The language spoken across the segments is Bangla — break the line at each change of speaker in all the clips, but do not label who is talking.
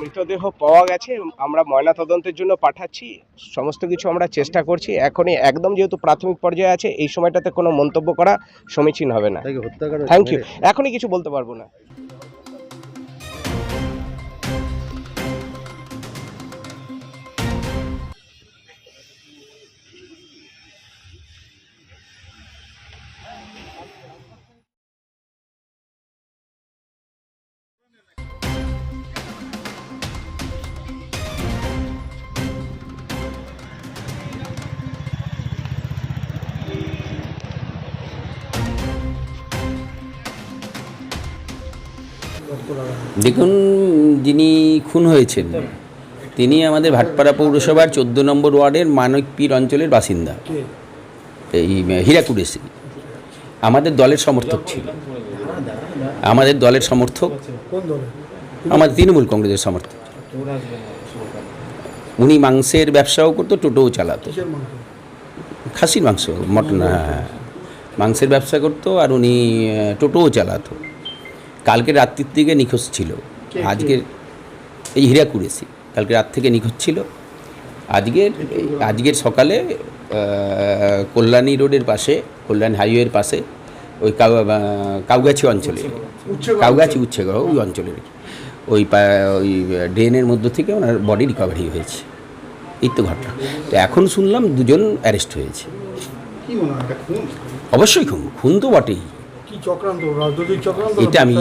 মৃতদেহ পাওয়া গেছে আমরা ময়না তদন্তের জন্য পাঠাচ্ছি সমস্ত কিছু আমরা চেষ্টা করছি। এখনই একদম যেহেতু প্রাথমিক পর্যায়ে আছে এই সময়টাতে কোনো মন্তব্য করা সমীচীন হবে না। থ্যাংক ইউ এখনই কিছু বলতে পারব না।
দেখুন, যিনি খুন হয়েছেন, তিনি আমাদের ভাটপাড়া পৌরসভার চোদ্দ নম্বর ওয়ার্ডের মানকপীর অঞ্চলের বাসিন্দা। এই হীরাকুড়েসি আমাদের দলের সমর্থক ছিল। আমাদের দলের সমর্থক, আমাদের তৃণমূল কংগ্রেসের সমর্থক। উনি মাংসের ব্যবসাও করতো, টোটোও চালাতো। খাসির মাংস, মটন হ্যাঁ মাংসের ব্যবসা করতো আর উনি টোটোও চালাতো। কালকে রাত্রির দিকে নিখোঁজ ছিল। আজকের এই হীরাকুড়েসি কালকে রাত থেকে নিখোঁজ ছিল। আজকের আজকের সকালে কল্যাণী রোডের পাশে কল্যাণ হাইওয়ের পাশে ওই কাউগাছি অঞ্চলে। কাউগাছি উচ্ছেগড় ওই অঞ্চলের ওই ওই ড্রেনের মধ্য থেকে ওনার বডি রিকভারি হয়েছে। এই তো ঘটনা। তো এখন শুনলাম দুজন অ্যারেস্ট হয়েছে।
হয়?
অবশ্যই খুন। খুন তো বটেই।
কি চক্রান্ত? রাজনৈতিক চক্রান্ত
এটা আমি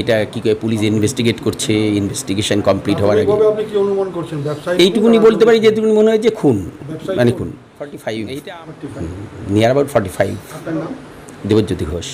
এটা কি করে পুলিশ ইনভেস্টিগেট করছে ইনভেস্টিগেশন কমপ্লিট হওয়ার আগে।
প্রাথমিকভাবে আপনি কি অনুমান করছেন? ব্যবসায়িক
এইটুকুনি বলতে পারি যেটুকুনি মনে হয় যে খুন। মানে
খুন।
Forty five? Near about
forty five
Debjyoti Ghosh.